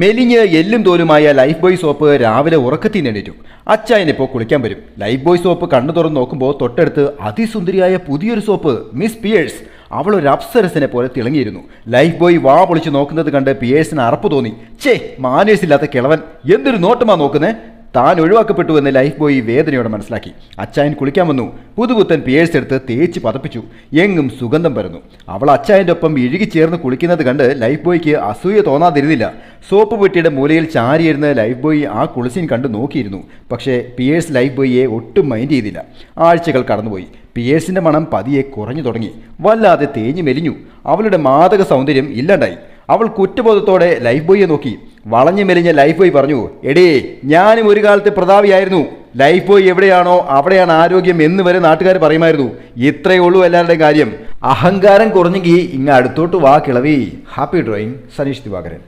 മെലിഞ്ഞ് എല്ലും തോലുമായ life boy soap രാവിലെ ഉറക്കത്തിൽ എണീറ്റു. അച്ചായനിപ്പോൾ കുളിക്കാൻ വരും. ലൈഫ് ബോയ് സോപ്പ് കണ്ണു തുറന്ന് നോക്കുമ്പോൾ തൊട്ടടുത്ത് അതിസുന്ദരിയായ പുതിയൊരു സോപ്പ് മിസ് പിയേഴ്സ്. അവൾ ഒരു അപ്സരസിനെ പോലെ തിളങ്ങിയിരുന്നു. ലൈഫ് ബോയ് വാ പൊളിച്ച് നോക്കുന്നത് കണ്ട് പിയേഴ്സിന് അറപ്പ് തോന്നി. ചേ മാനേഴ്സ് ഇല്ലാത്ത കിളവൻ. എന്തൊരു നോട്ടമാ നോക്കുന്നേ? താൻ ഒഴിവാക്കപ്പെട്ടു എന്ന് ലൈഫ് ബോയ് വേദനയോടെ മനസ്സിലാക്കി. അച്ചായൻ കുളിക്കാൻ വന്നു. പുതുപുത്തൻ പിയേഴ്സ് എടുത്ത് തേച്ച് പതപ്പിച്ചു. എങ്ങും സുഗന്ധം പരന്നു. അവൾ അച്ചായന്റെ ഒപ്പം ഇഴുകി ചേർന്ന് കുളിക്കുന്നത് കണ്ട് ലൈഫ് ബോയ്ക്ക് അസൂയ തോന്നാതിരുന്നില്ല. സോപ്പ് പെട്ടിയുടെ മൂലയിൽ ചാരിയിരുന്ന് ലൈഫ് ബോയ് ആ കുളിസീൻ കണ്ട് നോക്കിയിരുന്നു. പക്ഷേ പിയേഴ്സ് ലൈഫ് ബോയിയെ ഒട്ടും മൈൻഡ് ചെയ്തില്ല. ആഴ്ചകൾ കടന്നുപോയി. പിയേഴ്സിന്റെ മണം പതിയെ കുറഞ്ഞു തുടങ്ങി. വല്ലാതെ തേഞ്ഞു മെലിഞ്ഞു അവളുടെ മാതക സൗന്ദര്യം ഇല്ലാണ്ടായി. അവൾ കുറ്റബോധത്തോടെ ലൈഫ് ബോയിയെ നോക്കി. വളഞ്ഞു മെലിഞ്ഞ ലൈഫ് ബോയ് പറഞ്ഞു എടേ ഞാനും ഒരു കാലത്ത് പ്രതാപിയായിരുന്നു. ലൈഫ് ബോയ് എവിടെയാണോ അവിടെയാണ് ആരോഗ്യം എന്ന് വരെ നാട്ടുകാർ പറയുമായിരുന്നു. ഇത്രയേ ഉള്ളൂ എല്ലാവരുടെയും കാര്യം. അഹങ്കാരം കുറഞ്ഞെങ്കിൽ ഇങ്ങ് അടുത്തോട്ട് വാ കിളവി. Happy drawing Sanish Divakaran.